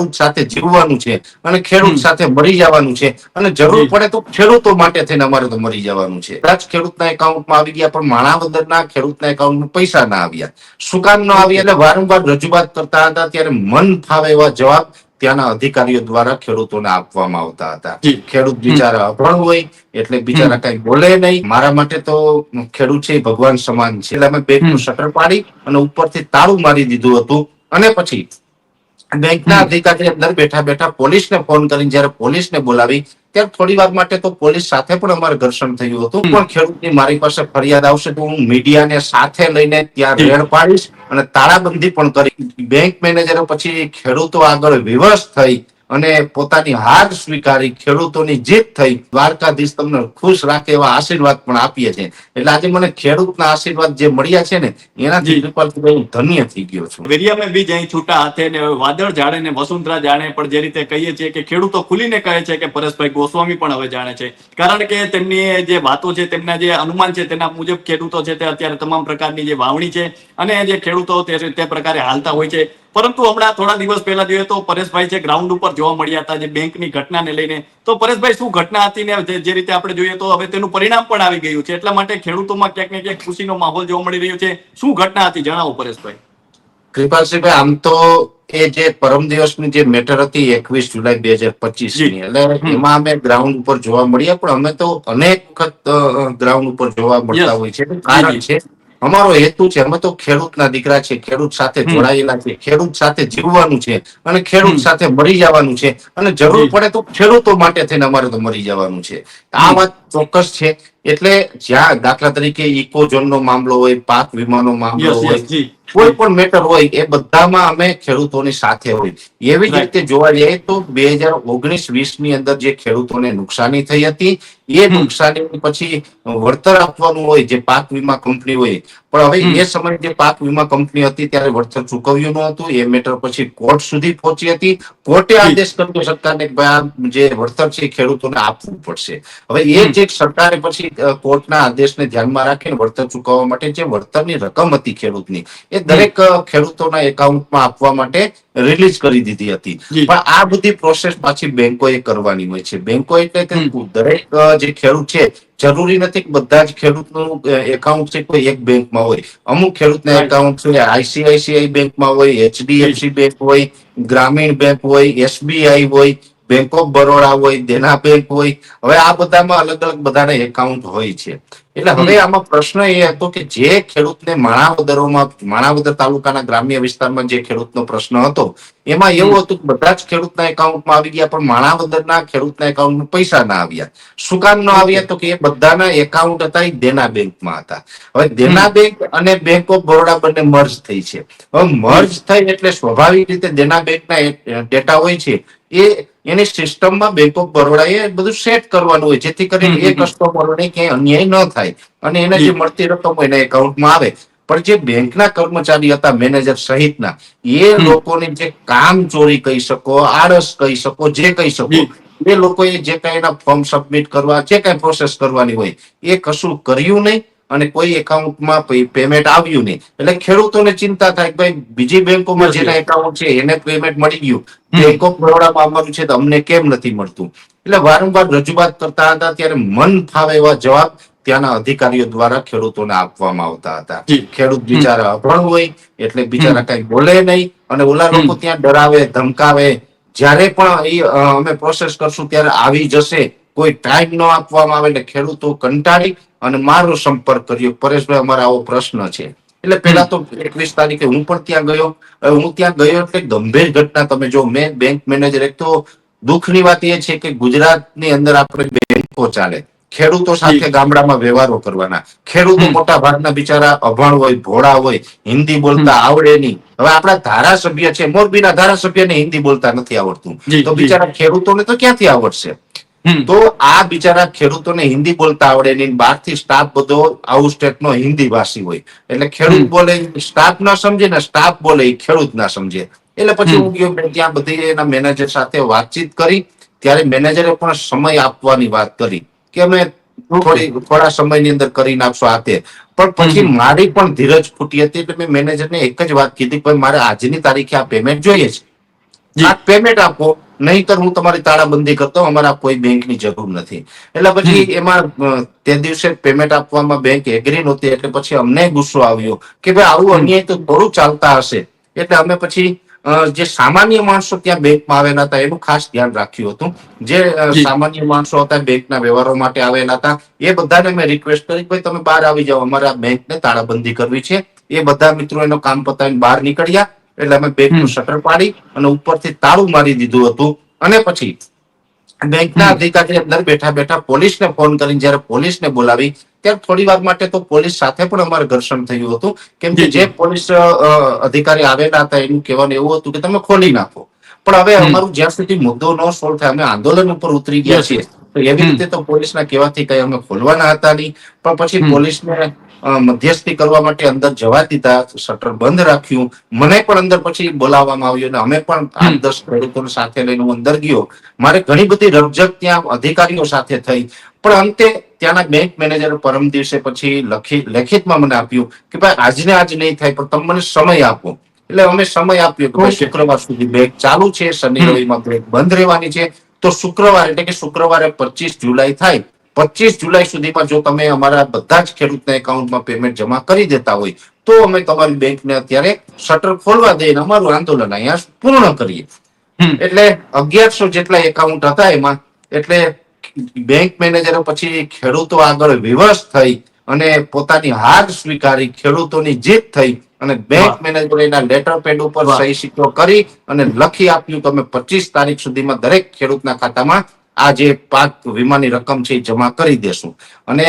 ખેડૂત સાથે જીવવાનું છે અને ખેડૂત સાથે મરી જવાનું છે. અને જરૂર પડે તો ખેડૂતો માટે થઈને અમારે તો મરી જવાનું છે. કદાચ ખેડૂતના એકાઉન્ટમાં આવી ગયા પણ માણાવદરના ખેડૂતના એકાઉન્ટમાં પૈસા ના આવ્યા. શું કામ ન આવ્યા એટલે વારંવાર રજૂઆત કરતા હતા ત્યારે મન ફાવે એવા જવાબ ત્યાંના અધિકારીઓ દ્વારા ખેડૂતોને આપવામાં આવતા હતા. ખેડૂત બિચારા અભણ હોય એટલે બિચારા કઈ બોલે નહીં. મારા માટે તો ખેડૂત છે ભગવાન સમાન છે. એટલે અમે બેગનું શટર પાડી અને ઉપરથી તાળું મારી દીધું હતું. અને પછી બેંકના અધિકારી અંદર બેઠા બેઠા પોલીસને ફોન કરીને જયારે પોલીસને બોલાવી ત્યારે થોડી વાર માટે તો પોલીસ સાથે પણ અમારે ઘર્ષણ થયું હતું. પણ ખેડૂતની મારી પાસે ફરિયાદ આવશે તો હું મીડિયાને સાથે લઈને ત્યાં. રેડ પાડીશ અને તાળાબંધી પણ કરી. બેંક મેનેજરે પછી ખેડૂતો આગળ વિવશ થઈ અને પોતાની હાર સ્વીકારી ખેડૂતોની જીત થઈ. દ્વારકાધીશ તમને ખુશ રાખે એવા આશીર્વાદ પણ આપીએ છીએ. એટલે આજે મને ખેડૂતના આશીર્વાદ જે મળ્યા છે ને એનાથી જી. કૃપાલભાઈ હું ધન્ય થઈ ગયો છું. વેરિયામાં બીજ અહીં છૂટા હાથે ને વાદળ જાણે ને વસુંધરા જાણે પણ જે રીતે કહીએ છીએ કે ખેડૂતો ખુલીને કહે છે કે પરેશભાઈ ગોસ્વામી પણ હવે જાણે છે. કારણ કે તેમની જે વાતો છે તેમના જે અનુમાન છે તેના મુજબ ખેડૂતો છે તે અત્યારે તમામ પ્રકારની જે વાવણી છે અને જે ખેડૂતો તે પ્રકારે હાલતા હોય છે. પરંતુ હમણાં થોડા દિવસ પહેલા જોઈએ તો પરેશભાઈ છે ગ્રાઉન્ડ ઉપર જોવા મળ્યા હતા જે બેંકની ઘટનાને લઈને તો પરેશભાઈ શું ઘટના હતી ને જે- જે રીતે આપણે જોઈએ તો હવે તેનું પરિણામ પણ આવી ગયું છે. એટલા માટે ખેડૂતોમાં ક્યાંક ને ક્યાંક ખુશીનો માહોલ જોવા મળી રહ્યો છે. શું ઘટના હતી? જણાવો પરેશભાઈ. કૃપાલસિંહભાઈ આમ તો એ જે પરમ દિવસની જે મેટર હતી એકવીસ જુલાઈ બે હજાર પચીસની એટલે એમાં અમે ગ્રાઉન્ડ ઉપર જોવા મળ્યા પણ અમે તો અનેક વખત ગ્રાઉન્ડ ઉપર જોવા મળતા હોય છે. કારણ છે અમારો હેતુ છે અમે તો ખેડૂતના દીકરા છે ખેડૂત સાથે જોડાયેલા છે ખેડૂત સાથે જીવવાનું છે અને ખેડૂત સાથે મરી જવાનું છે. અને જરૂર પડે તો ખેડૂતો માટે થઈને અમારે તો મરી જવાનું છે. આ વાત ચોક્કસ છે. એટલે જ્યાં દાખલા તરીકે ઇકો નો મામલો હોય પાક વીમાનો મામલો હોય કોઈ પણ મેટર હોય એ બધામાં અમે ખેડૂતોની સાથે હોય. એવી જ રીતે જોવા જઈએ તો બે હજાર ઓગણીસ વીસની અંદર જે ખેડૂતોને નુકસાની થઈ હતી એ નુકસાની પછી વળતર આપવાનું હોય જે પાક વીમા કંપની હોય પણ હવે એ સમયે જે પાક વીમા કંપની હતી ત્યારે વળતર ચૂકવ્યું ન હતું. એ મેટર પછી કોર્ટ સુધી પહોંચી હતી. કોર્ટે આદેશ કર્યો સરકારને કે ભાઈ જે વળતર છે ખેડૂતોને આપવું પડશે. હવે એ જે સરકારે પછી કોર્ટના આદેશને ધ્યાનમાં રાખીને વળતર ચૂકવવા માટે જે વળતરની રકમ હતી ખેડૂતની એ દરેક ખેડૂતોના એકાઉન્ટમાં આપવા માટે રિલીઝ કરી દીધી હતી. પણ આ બધી પ્રોસેસ પાછી બેંકોએ કરવાની હોય છે. બેંકો એટલે કે. દરેક જે ખેડૂત છે જરૂરી નથી કે બધા જ ખેડૂતનું એકાઉન્ટ છે કોઈ એક બેંકમાં હોય. અમુક ખેડૂતના. એકાઉન્ટ છે આઈસીઆઈસીઆઈ બેંકમાં હોય એચડીએફસી બેંક હોય ગ્રામીણ બેંક હોય એસબીઆઈ હોય બેંક ઓફ બરોડા હોય દેના બેંક હોય હવે આ બધામાં અલગ અલગ બધાના એકાઉન્ટ હોય છે. એટલે હવે આમાં પ્રશ્ન એ હતો કે જે ખેડૂતને માણાવદરોમાં માણાવદર તાલુકાના ગ્રામ્ય વિસ્તારમાં જે ખેડૂતનો પ્રશ્ન હતો એમાં એવું હતું કે બધા જ ખેડૂતના એકાઉન્ટમાં આવી ગયા પણ માણાવદરના ખેડૂતના એકાઉન્ટમાં પૈસા ના આવ્યા. શું કામ ન આવ્યા તો કે એ બધાના એકાઉન્ટ હતા એ દેના બેંકમાં હતા. હવે દેના બેંક અને બેંક ઓફ બરોડા બંને મર્જ થઈ છે. હવે મર્જ થઈ એટલે સ્વાભાવિક રીતે દેના બેંકના ડેટા હોય છે. એ એની સિસ્ટમમાં બેંક ઓફ બરોડા એ બધું સેટ કરવાનું હોય. જેથી કરીને એ. કસ્ટમરોને ક્યાંય અન્યાય ન થાય અને એને જે મળતી રકમ હોય એના એકાઉન્ટમાં આવે. પણ જે બેંકના કર્મચારી હતા મેનેજર સહિતના એ લોકોને જે કામ ચોરી કહી શકો આળસ કહી શકો જે કહી શકો. એ લોકોએ જે કઈ એના ફોર્મ સબમિટ કરવા જે કઈ પ્રોસેસ કરવાની હોય એ કશું કર્યું નહીં. અને કોઈ એકાઉન્ટમાં પેમેન્ટ આવ્યું નહીં. એટલે ખેડૂતોને ચિંતા થાય કે ભાઈ બીજી બેંકોમાં જેના એકાઉન્ટ છે એને પેમેન્ટ મળી ગયું. બેંક ઓફ બરોડામાં અમારું છે તો અમને કેમ નથી મળતું? એટલે વારંવાર રજૂઆત કરતા હતા ત્યારે મન ફાવે એવા જવાબ ત્યાંના અધિકારીઓ દ્વારા ખેડૂતોને આપવામાં આવતા હતા. ખેડૂત બિચારા અભણ હોય એટલે બિચારા કઈ બોલે નહીં અને ઓલા લોકો ત્યાં ડરાવે ધમકાવે. જ્યારે પણ એ અમે પ્રોસેસ કરશું ત્યારે આવી જશે. કોઈ ટાઈમ ન આપવામાં આવે એટલે ખેડૂતો કંટાળી અને મારો સંપર્ક કર્યો. પરેશભાઈ અમારે આવો પ્રશ્ન છે. એટલે પેલા તો એકવીસ તારીખે હું પણ ત્યાં ગયો. હું ત્યાં ગયો એટલે ગંભીર ઘટના તમે જો મેં બેંક મેનેજર એક તો દુઃખની વાત એ છે કે ગુજરાતની અંદર આપણે બેંકો ચાલે. ખેડૂતો સાથે ગામડામાં વ્યવહારો કરવાના. ખેડૂતો. મોટા ભાગના બિચારા અભણ હોય ભોળા હોય હિન્દી બોલતા આવડે નહીં. હવે આપણા ધારાસભ્ય છે મોરબીના ધારાસભ્યને હિન્દી બોલતા નથી આવડતું. તો બિચારા ખેડૂતોને તો ક્યાંથી આવડશે. તો આ બિચારા ખેડૂતોને હિન્દી બોલતા આવડે નહીં. બહારથી સ્ટાફ બધો આઉટ સ્ટેટ નો હિન્દી ભાષી હોય. એટલે ખેડૂત બોલે સ્ટાફ ના સમજે ને સ્ટાફ બોલે એ ખેડૂત ના સમજે. એટલે પછી હું ગયો ત્યાં બધી એના મેનેજર સાથે વાતચીત કરી. ત્યારે મેનેજરે પણ સમય આપવાની વાત કરી કે અમે થોડી થોડા સમયની અંદર કરી નાખશો આ તે. પણ પછી મારી પણ ધીરજ ફૂટી હતી એટલે મેં મેનેજરને એક જ વાત કીધી ભાઈ મારે આજની તારીખે આ પેમેન્ટ જોઈએ છે. આ પેમેન્ટ આપો. નહીતર હું તમારી તાળાબંધી કરતો અમારા કોઈ બેંકની જરૂર નથી. એટલે પછી એમાં તે દિવસે પેમેન્ટ આપવામાં બેંક એગ્રી નહોતી એટલે પછી અમને ગુસ્સો આવ્યો કે ભાઈ આવું અન્યાય તો થોડું ચાલતા હશે. એટલે અમે પછી જે સામાન્ય માણસો ત્યાં બેંકમાં આવેલા હતા એનું ખાસ ધ્યાન રાખ્યું હતું. જે સામાન્ય માણસો હતા બેંકના વ્યવહારો માટે આવેલા હતા એ બધાને મેં રિક્વેસ્ટ કરી ભાઈ તમે બહાર આવી જાઓ અમારે આ બેંકને તાળાબંધી કરવી છે. એ બધા મિત્રો એનો કામ પતાવીને બહાર નીકળ્યા. એટલે અમે બેંકનું શટર પાડી અને ઉપરથી તાળું મારી દીધું હતું. અને પછી બેંકના અધિકારી અંદર બેઠા બેઠા પોલીસને ફોન કરીને જયારે પોલીસને બોલાવી ત્યારે થોડી વાર માટે તો પોલીસ સાથે પણ અમારે ઘર્ષણ થયું હતું. કેમ કે જી, પોલીસ અધિકારી આવેલા હતા એનું કહેવાનું એવું હતું કે તમે ખોલી નાખો. પણ હવે અમારું જ્યાં સુધી મુદ્દો ન સોલ્વ થાય અમે આંદોલન ઉપર ઉતરી ગયા છીએ. તો એવી રીતે તો પોલીસના કહેવાથી કઈ અમે ખોલવાના હતા નહીં. પણ પછી. પોલીસને મધ્યસ્થી કરવા માટે અંદર જવા દીધા શટર બંધ રાખ્યું. મને પણ અંદર પછી બોલાવવામાં આવ્યું અને અમે પણ આઠ દસ ખેડૂતોને સાથે લઈને હું અંદર ગયો. મારે ઘણી બધી રકઝક ત્યાં અધિકારીઓ સાથે થઈ. પણ અંતે ત્યાંના બેંક મેનેજર પરમ દિવસે પછી લખી લેખિતમાં મને આપ્યું કે ભાઈ આજને આજ નહીં થાય પણ તમે મને સમય આપો. એટલે અમે સમય આપ્યો કે શુક્રવાર સુધી બેંક ચાલુ છે. શનિ. રવિમાં બેંક બંધ રહેવાની છે. તો શુક્રવાર એટલે કે શુક્રવારે પચીસ જુલાઈ થાય. પચીસ જુલાઈ સુધીમાં જો તમે અમારા બધા જ ખેડૂતના એકાઉન્ટમાં પેમેન્ટ જમા કરી દેતા હોય તો અમે તમારી બેંકને અત્યારે શટર ખોલવા દઈને અમારું આંદોલન અહીંયા પૂર્ણ કરીએ. એટલે અગિયારસો જેટલા એકાઉન્ટ હતા એમાં એટલે બેંક મેનેજરો પછી ખેડૂતો આગળ વિવશ થઈ અને પોતાની હાર સ્વીકારી ખેડૂતોની જીત થઈ અને બેંક મેનેજરો એના લેટર પેડ ઉપર. સહી સિક્કો કરી અને લખી આપ્યું. તમે પચીસ તારીખ સુધીમાં દરેક ખેડૂતના ખાતામાં આ જે પાક વીમાની રકમ છે એ જમા કરી દેશું અને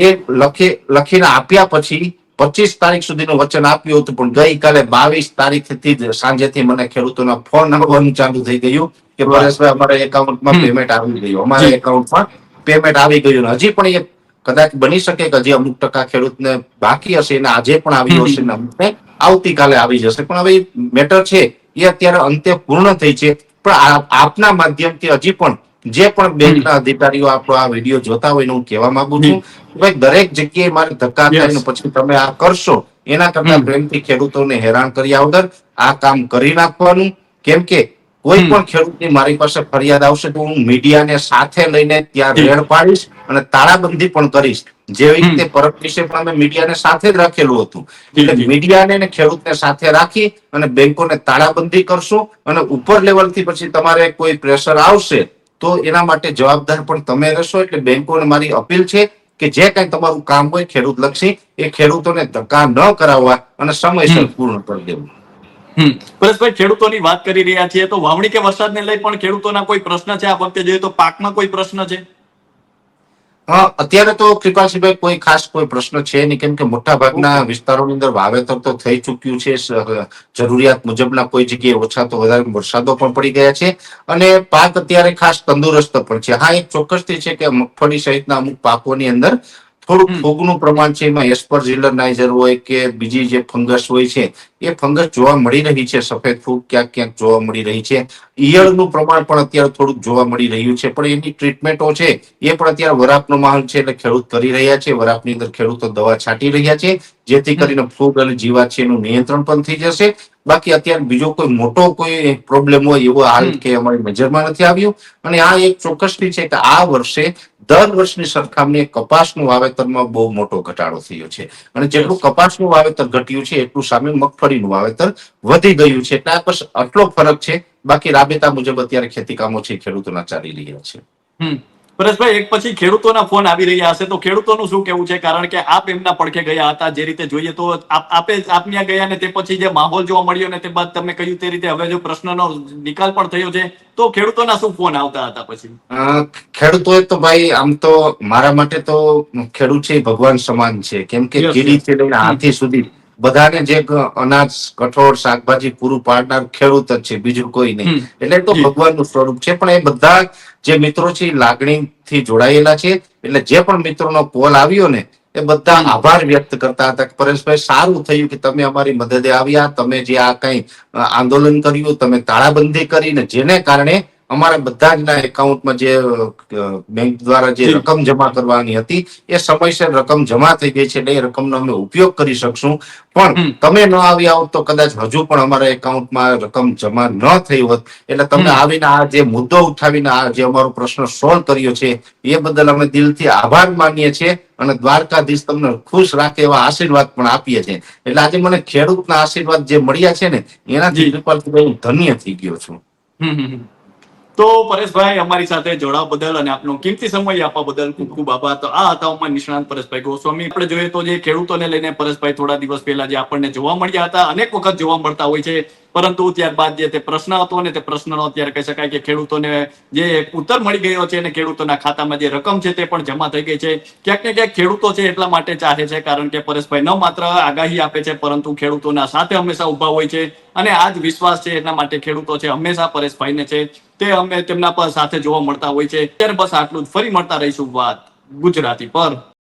એ લખી લખીને આપ્યા પછી પચીસ તારીખ સુધીનું વચન આપ્યું હતું પણ ગઈકાલે બાવીસ તારીખથી જ સાંજેથી મને ખેડૂતોના ફોન આવવાનું ચાલુ થઈ ગયું કે. પરેશભાઈ અમારા એકાઉન્ટમાં પેમેન્ટ આવી ગયું અમારા. એકાઉન્ટમાં પેમેન્ટ આવી ગયું હજી પણ એ કદાચ બની શકે કે હજી અમુક ટકા ખેડૂતને બાકી હશે અને આજે પણ આવી. હશે ને અમુકને આવતીકાલે આવી જશે પણ હવે મેટર છે એ અત્યારે અંતે પૂર્ણ થઈ છે પણ આપના માધ્યમથી હજી પણ જે પણ બેંકના અધિકારીઓ આપણો આ વીડિયો જોતા હોય હું કહેવા માંગુ છું ભાઈ દરેક જગ્યાએ મારે ધક્કા. થાય પછી તમે આ કરશો એના કરતા. પ્રેમથી ખેડૂતોને હેરાન કર્યા વગર આ કામ કરી નાખવાનું. કેમ કે કોઈ પણ ખેડૂતની મારી પાસે ફરિયાદ આવશે તો હું મીડિયાને સાથે લઈને ત્યાં રેડ પાડીશ અને તાળાબંધી પણ કરીશ. જેવી રીતે પરત વિશે પણ અમે મીડિયાને સાથે જ રાખેલું હતું. એટલે મીડિયાને ને ખેડૂતને સાથે રાખી અને બેંકોને તાળાબંધી કરશું અને ઉપર લેવલથી પછી તમારે કોઈ પ્રેશર આવશે તો એના માટે જવાબદાર પણ તમે રહેશો એટલે બેંકોને મારી અપીલ છે કે જે કઈ તમારું કામ હોય ખેડૂત લક્ષી એ ખેડૂતોને ધક્કા ન કરાવવા અને સમયસર. પૂર્ણ કરી દેવું. પરેશભાઈ ખેડૂતોની વાત કરી રહ્યા છીએ તો વાવણી કે વરસાદને લઈ પણ ખેડૂતોના કોઈ પ્રશ્ન છે? આ વખતે જોઈએ તો પાકમાં કોઈ પ્રશ્ન છે? હા અત્યારે તો કૃપાલસિંહભાઈ કોઈ ખાસ કોઈ પ્રશ્ન છે નહીં કેમ કે મોટા ભાગના વિસ્તારોની અંદર વાવેતર તો થઈ ચૂક્યું છે જરૂરિયાત મુજબના કોઈ જગ્યાએ ઓછા તો વધારે વરસાદો પણ પડી ગયા છે અને પાક અત્યારે ખાસ તંદુરસ્ત પણ છે. હા એક ચોક્કસથી છે કે મગફળી સહિતના અમુક પાકોની અંદર થોડુંક ફૂગનું પ્રમાણ છે એમાં એસ્પરજિલરનાઇઝર હોય કે બીજી જે ફંગસ હોય છે એ ફંગસ જોવા મળી રહી છે સફેદ ફૂગ ક્યાંક ક્યાંક જોવા મળી રહી છે. ઈયળનું પ્રમાણ પણ અત્યારે થોડુંક જોવા મળી રહ્યું છે પણ એની ટ્રીટમેન્ટો છે એ પણ અત્યારે વરાપનો માહોલ છે એટલે ખેડૂત કરી રહ્યા છે વરાપની અંદર ખેડૂતો દવા છાંટી રહ્યા છે જેથી કરીને ફૂગ અને જીવાત છે એનું નિયંત્રણ પણ થઈ જશે. બાકી અત્યારે બીજો કોઈ મોટો કોઈ પ્રોબ્લેમ હોય એવો હાલ કે અમારી નજરમાં નથી આવ્યો. અને આ એક ચોક્કસની છે કે આ વર્ષે દર વર્ષની સરખામણીએ કપાસનું વાવેતરમાં બહુ મોટો ઘટાડો થયો છે. અને જેટલું કપાસનું વાવેતર ઘટ્યું છે એટલું સામે મગફળીનું વાવેતર વધી ગયું છે. એટલે આ બસ આટલો ફરક છે. બાકી રાબેતા મુજબ અત્યારે ખેતી કામો છે ખેડૂતોના ચાલી રહ્યા છે. હમ. પરેશભાઈ એક પછી ખેડૂતોના ફોન આવી રહ્યા હશે. તો ખેડૂતોનું શું કેવું છે? કારણ કે આપ એમના પડખે ગયા હતા જે રીતે જોઈએ તો આપે આપને ગયા ને તે પછી જે માહોલ જોવા મળ્યો ને તે બાદ તમે કહ્યું તે રીતે હવે જો પ્રશ્નનો નિકાલ પણ થયો છે. તો ખેડૂતોના શું ફોન આવતા હતા પછી? ખેડૂતો ખેડૂતોએ તો ભાઈ આમ તો મારા માટે તો ખેડૂત છે ભગવાન સમાન છે. કેમ કે કીડી કીડીથી લઈને હાથી સુધી બધાને જે અનાજ કઠોળ શાકભાજી પૂરું પાડનાર ખેડૂત જ છે બીજું કોઈ નહીં. એટલે તો ભગવાનનું સ્વરૂપ છે પણ એ બધા જે મિત્રો છે લાગણીથી જોડાયેલા છે. એટલે જે પણ મિત્રોનો કોલ આવ્યો ને એ બધા આભાર વ્યક્ત કરતા હતા કે પરેશભાઈ સારું થયું કે તમે અમારી મદદે આવ્યા. તમે જે આ કઈ આંદોલન કર્યું તમે તાળાબંધી કરીને જેને કારણે અમારા બધા જ ના એકાઉન્ટમાં જે બેંક દ્વારા જે રકમ જમા કરવાની હતી એ સમયસર રકમ જમા થઈ ગઈ છે એટલે એ રકમનો અમે ઉપયોગ કરી શકશું. પણ તમે ન આવ્યા હોત તો કદાચ હજુ પણ અમારા એકાઉન્ટમાં રકમ જમા ન થઈ હોત. એટલે તમે આવીને આ જે મુદ્દો ઉઠાવીને આ જે અમારો પ્રશ્ન સોલ્વ કર્યો છે એ બદલ અમે દિલથી આભાર માનીએ છીએ અને દ્વારકાધીશ તમને ખુશ રાખે એવા આશીર્વાદ પણ આપીએ છીએ. એટલે આજે મને ખેડૂતના આશીર્વાદ જે મળ્યા છે ને એનાથી હું ધન્ય થઈ ગયો છું. તો પરેશભાઈ, અમારી સાથે જોડાવા બદલ અને આપનો કિંમતી સમય આપવા બદલ ખૂબ ખૂબ આભાર. તો આ હતા અમારા નિષ્ણાંત પરેશભાઈ ગોસ્વામી. આપણે જોઈએ તો જે ખેડૂતોને લઈને પરેશભાઈ થોડા દિવસ પહેલા જે આપણને જોવા મળ્યા હતા, અનેક વખત જોવા મળતા હોય છે. પરંતુ ત્યારબાદ જે તે પ્રશ્ન હતો ને તે પ્રશ્નનો અત્યારે કહી શકાય કે ખેડૂતોને જે ઉત્તર મળી ગયો છે અને ખેડૂતોના ખાતામાં જે રકમ છે તે પણ જમા થઈ ગઈ છે. ક્યાંક ને ક્યાંક ખેડૂતો છે એટલા માટે ચાહે છે કારણ કે પરેશભાઈ ન માત્ર આગાહી આપે છે, પરંતુ ખેડૂતોના સાથે હંમેશા ઊભા હોય છે અને આ જ વિશ્વાસ છે એટલા માટે ખેડૂતો છે હંમેશા પરેશભાઈને છે. તે અમે તેમના પર સાથે જોવા મળતા હોય છે. ત્યારે બસ આટલું જ. ફરી મળતા રહીશું વાત ગુજરાતી પર.